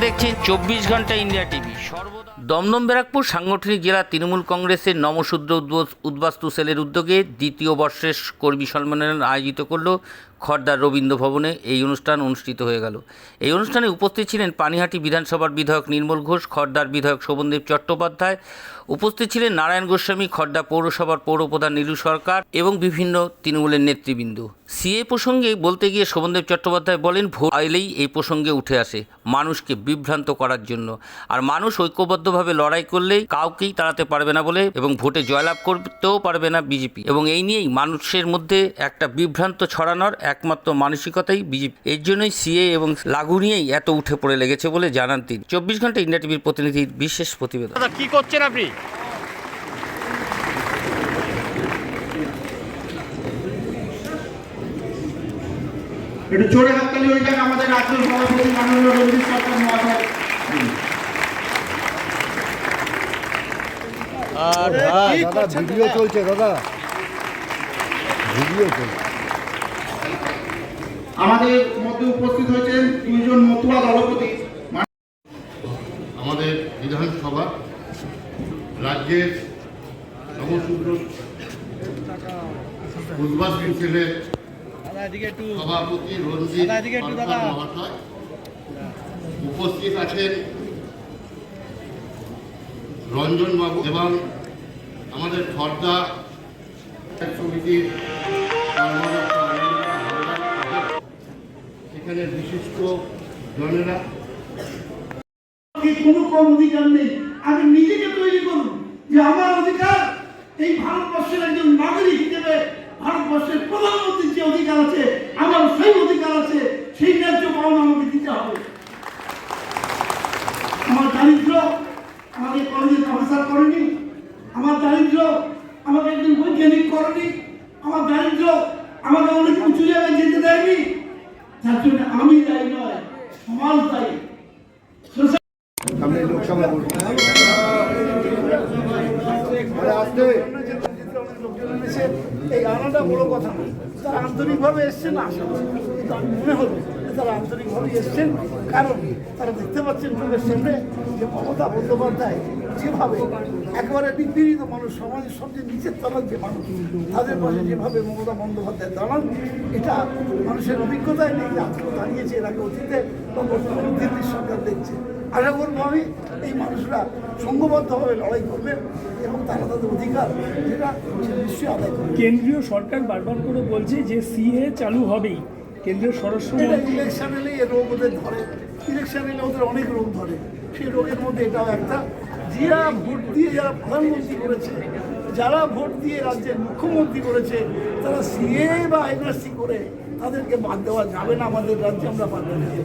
দেখছেন চব্বিশ ঘণ্টা ইন্ডিয়া টিভি। দমদম, ব্যারাকপুর, সাংগঠনিক জেলা তৃণমূল কংগ্রেসের নমশূদ্র উদ্বোস- উদ্বাস্তু সেলের উদ্যোগে দ্বিতীয় বর্ষের কর্মী সম্মেলন আয়োজিত করল খর্দার রবীন্দ্র ভবনে। এই অনুষ্ঠান অনুষ্ঠিত হয়ে গেল। এই অনুষ্ঠানে উপস্থিত ছিলেন পানিহাটি বিধানসভার বিধায়ক নির্মল ঘোষ, খর্দার বিধায়ক শোভনদেব চট্টোপাধ্যায়। উপস্থিত ছিলেন নারায়ণ গোস্বামী, খর্দা পৌরসভার পৌরপ্রধান নীলু সরকার এবং বিভিন্ন তৃণমূলের নেতৃবৃন্দ। সিএ প্রসঙ্গে বলতে গিয়ে শোভনদেব চট্টোপাধ্যায় বলেন ভোট আইলেই এই প্রসঙ্গে উঠে আসে মানুষকে বিভ্রান্ত করার জন্য। আর মানুষ ঐক্যবদ্ধভাবে লড়াই করলেই কাউকেই তাড়াতে পারবে না বলে এবং ভোটে জয়লাভ করতেও পারবে না বিজেপি। এবং এই নিয়েই মানুষের মধ্যে একটা বিভ্রান্ত ছড়ানোর একমাত্র মানসিকতাই বিজেপি। এর জন্যই সিএ এবং লাগু নিয়েই এত উঠে পড়ে লেগেছে বলে জানান তিনি। চব্বিশ ঘণ্টা ইন্ডিয়া টিভির প্রতিনিধির বিশেষ প্রতিবেদন। কি করছেন আপনি? একটু জোরে হাততালি হয়ে যাক আমাদের রাজ্য সভাপতি মাননীয় রঞ্জিত সরকার মহাশয়। আর দাদা ভিডিও চলছে দাদা। ভিডিও চলছে। আমাদের মধ্যে উপস্থিত হয়েছেন দুইজন মতুয়া দলপতি। আমাদের বিধানসভা রাজ্যের সমসূত্র উদ্বাস্তু ছেলের সভাপতি রঞ্জিত মহাশয় উপস্থিত আছেন রঞ্জন বাবু এবং আমাদের খর্দা সমিতির এখানে বিশিষ্ট জনেরা। কি কোনো কম অধিকার নেই। আগে নিজেকে তৈরি করুন যে আমার অধিকার এই ভারতবর্ষের একজন নাগরিক হিসেবে ভারতবর্ষের প্রধানমন্ত্রীর যে অধিকার আছে, আমার সেই অধিকার আছে, সেই ন্যায্য পাওনা আমাকে দিতে হবে। আমার দারিদ্র আমাকে কলেজে প্রফেসর করেনি, আমার দারিদ্র আমাকে একজন বৈজ্ঞানিক করেনি, আমার দারিদ্র আমাকে অনেক উঁচু জায়গায় যেতে দেয়নি। যার জন্য আমি দায়ী নয়, সমাজ দায়ী। লোকসভা ভোট আরে আসতে এসে এই আনাটা বড় কথা না। তারা আন্তরিকভাবে এসছেন কিন্তু মনে হলো তারা আন্তরিকভাবে এসছেন, কারণ তারা দেখতে পাচ্ছেন চোখের সামনে যে মমতা বন্দ্যোপাধ্যায় যেভাবে একেবারে নিপীড়িত মানুষ, সমাজের সবচেয়ে নিচের তলার যে মানুষ, তাদের পাশে যেভাবে মমতা বন্দ্যোপাধ্যায় দাঁড়ান, এটা মানুষের অভিজ্ঞতায় নেই যে আজকেও দাঁড়িয়েছে, এর আগে অতীতে বা দিল্লির সরকার দেখছে। আশা করব আমি এই মানুষরা সঙ্গবদ্ধভাবে লড়াই করবেন এবং তারা তাদের অধিকার, যেটা কেন্দ্রীয় সরকার বারবার করে বলছে যে সিএ চালু হবেই। কেন্দ্রীয় স্বরাষ্ট্রমন্ত্রী ইলেকশন এলেই এ রোগ ওদের ধরে। ইলেকশন এলে ওদের অনেক রোগ ধরে। সেই রোগের মধ্যে এটাও একটা। যারা ভোট দিয়ে যারা প্রধানমন্ত্রী করেছে, যারা ভোট দিয়ে রাজ্যের মুখ্যমন্ত্রী করেছে, তারা সিএ বা এনআরসি করে তাদেরকে বাদ দেওয়া যাবে না। আমাদের রাজ্যে আমরা বাদ দিয়ে